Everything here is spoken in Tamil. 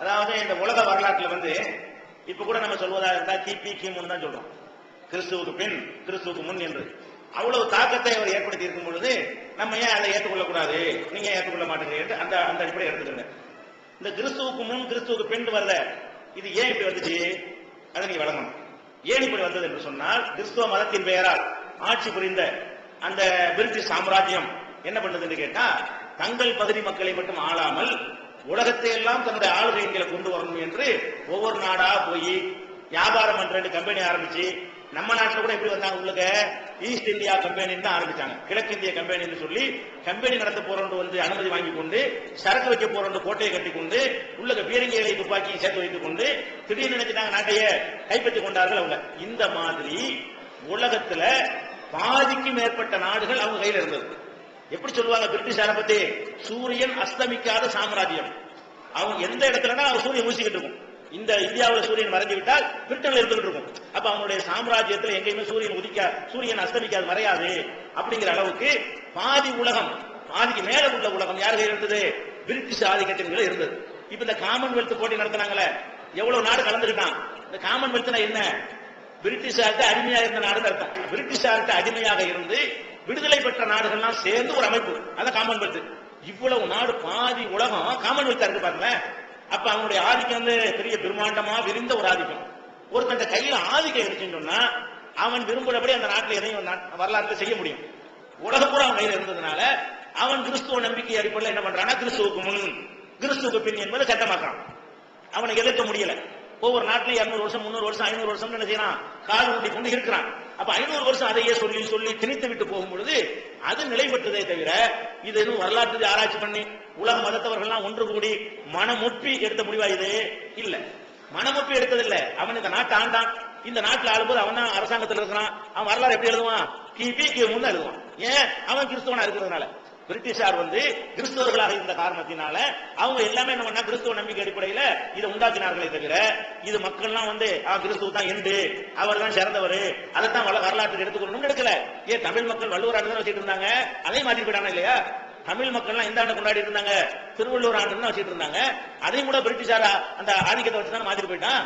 அதாவது இந்த உலக வரலாற்றுல வந்து இப்ப கூட நம்ம சொல்வதாக இருந்தா கிபி கிமுன்னு தான் சொல்றோம். கிறிஸ்துவுக்கு பின் கிறிஸ்துவுக்கு முன் என்று. அவ்வளவு தாக்கத்தை அவர் ஏற்படுத்தி இருக்கும் பொழுது நம்ம ஏன் அதை ஏற்றுக்கொள்ள கூடாது நீங்க ஏற்றுக்கொள்ள மாட்டேங்கிறீங்க அந்த அந்த அடிப்படை எடுத்துக்கங்க. இந்த கிறிஸ்துவுக்கு முன் கிறிஸ்துவுக்கு பின் வரல இது ஏன் இப்படி வந்துச்சு? அதை நீங்க வழங்கணும் ஏன் இப்படி வந்தது என்று சொன்னால் கிறிஸ்துவ மதத்தின் பெயரால் ஆட்சி புரிந்த அந்த பிரிட்டிஷ் சாம்ராஜ்யம் என்ன பண்ணதுன்னு கேட்டா தங்கள் பகுதி மக்களை மட்டும் ஆளாமல் உலகத்தை எல்லாம் தன்னுடைய ஆளுகைகளை கொண்டு வரணும் என்று ஒவ்வொரு நாடா போய் வியாபாரம் பண்ற கம்பெனி ஆரம்பிச்சு நம்ம நாட்டில் கூட எப்படி வந்தாங்க உங்களுக்கு ஈஸ்ட் இந்தியா கம்பெனின்னு தான் ஆரம்பிச்சாங்க. கிழக்கிந்திய கம்பெனின்னு சொல்லி கம்பெனி நடத்த போறோம் வந்து அனுமதி வாங்கி கொண்டு சரக்கு வைக்க போறோம் கோட்டையை கட்டி கொண்டு உள்ள பீரங்கிகளை துப்பாக்கி சேர்த்து வைத்துக் கொண்டு திடீர்னு நினைச்சிட்டாங்க நாட்டையே கைப்பற்றி கொண்டார்கள் அவங்க. இந்த மாதிரி உலகத்துல பாதிக்கும் மேற்பட்ட நாடுகள் அவங்க கையில இருந்தது. எப்படி சொல்லுவாங்க பிரிட்டிஷார பத்தி? சூரியன் அஸ்தமிக்காத சாம்ராஜ்யம். அவங்க எந்த இடத்துலனா அவர் சூரியன் ஊசிக்கிட்டு இருக்கும். இந்த இந்தியாவில் சூரியன் மறைஞ்சு விட்டால் பிரிட்டன்ல இருந்துகிட்டு இருக்கும். அப்ப அவங்களுடைய சாம்ராஜ்யத்துல எங்கேயுமே சூரியன் உதிக்க சூரியன் அஸ்தமிக்காது மறையாது அப்படிங்கிற அளவுக்கு பாதி உலகம் பாதிக்கு மேல உள்ள உலகம் யார் கையில் இருந்தது? பிரிட்டிஷ் ஆதிக்கத்தின் இருந்தது. இப்ப இந்த காமன்வெல்த் போட்டி நடத்துனாங்களே எவ்வளவு நாடு கலந்துக்கிட்டான் இந்த காமன்வெல்த்னா என்ன? பிரிட்டிஷாருக்கு அடிமையாக இருந்த நாடு அர்த்தம். பிரிட்டிஷாருக்கு அடிமையாக இருந்து விடுதலை பெற்ற நாடுகள்லாம் சேர்ந்து ஒரு அமைப்பு. அதான் காமன்வெல்த் இவ்வளவு நாடு பாதி உலகம் காமன்வெல்த்தா இருக்கு பாருங்களேன். அப்ப அவனுடைய ஆதிக்கம் வந்து பெரிய பிரம்மாண்டமா விரிந்த ஒரு ஆதிக்கம். ஒருத்தன் கையில ஆதிக்கம் இருக்குன்னு சொன்னா அவன் விரும்புறபடி அந்த நாட்டில் எதையும் நா- செய்ய முடியும். உலக பூரா அவன் கையில் இருந்ததுனால அவன் கிறிஸ்துவ நம்பிக்கை அடிப்படையில் என்ன பண்றான்னா கிறிஸ்துவுக்கு முன் கிறிஸ்துவுக்கு பின் என்பதை சட்டமாக்கான் அவனை எதிர்க்க முடியல. ஒவ்வொரு நாட்டிலும் இருநூறு வருஷம் முந்நூறு வருஷம் ஐநூறு வருஷம் என்ன செய்யறான்? கால் ஊண்டி கொண்டு இருக்கிறான். அப்ப ஐநூறு வருஷம் அதையே சொல்லி சொல்லி திணித்து விட்டு போகும் பொழுது அது நிலை பெற்றதே தவிர இது எதுவும் வரலாற்று ஆராய்ச்சி பண்ணி உலக மதத்தவர்கள்லாம் ஒன்று கூடி மனமொப்பி எடுத்த முடிவா இது? இல்ல. மனமொப்பி எடுத்ததில்ல. அவன் இந்த நாட்டை ஆண்டான். இந்த நாட்டில் ஆளும்போது அவன் தான் அரசாங்கத்தில் இருக்கிறான். அவன் வரலாறு எப்படி எழுதுவான்? கிபி கிமுன்னு எழுதுவான். ஏன்? அவன் கிறிஸ்தவனா இருக்கிறதுனால. பிரிட்டிஷார் வந்து கிறிஸ்தவர்களாக இருந்த காரணத்தினால அவங்க எல்லாமே என்ன பண்ணா கிறிஸ்துவ நம்பிக்கை அடிப்படையில இதை உண்டாக்கினார்களே தவிர இது மக்கள்லாம் வந்து ஆ கிறிஸ்துவ தான் எண்டு அவர் தான் சிறந்தவர் அதைத்தான் வள- வரலாற்றுக்கு எடுத்துக்கொள்ளணும்னு எடுக்கல. ஏன் தமிழ் மக்கள் வள்ளுவர் ஆண்டு தான் வச்சுட்டு இருந்தாங்க? அதே மாதிரி போயிட்டாங்க இல்லையா? தமிழ் மக்கள்லாம் எந்த ஆண்டு கொண்டாடி இருந்தாங்க திருவள்ளுவர் ஆண்டு தான் வச்சுட்டு இருந்தாங்க. அதையும் கூட பிரிட்டிஷாரா அந்த ஆதிக்கத்தை வச்சு தான் மாத்திட்டு போயிட்டான்?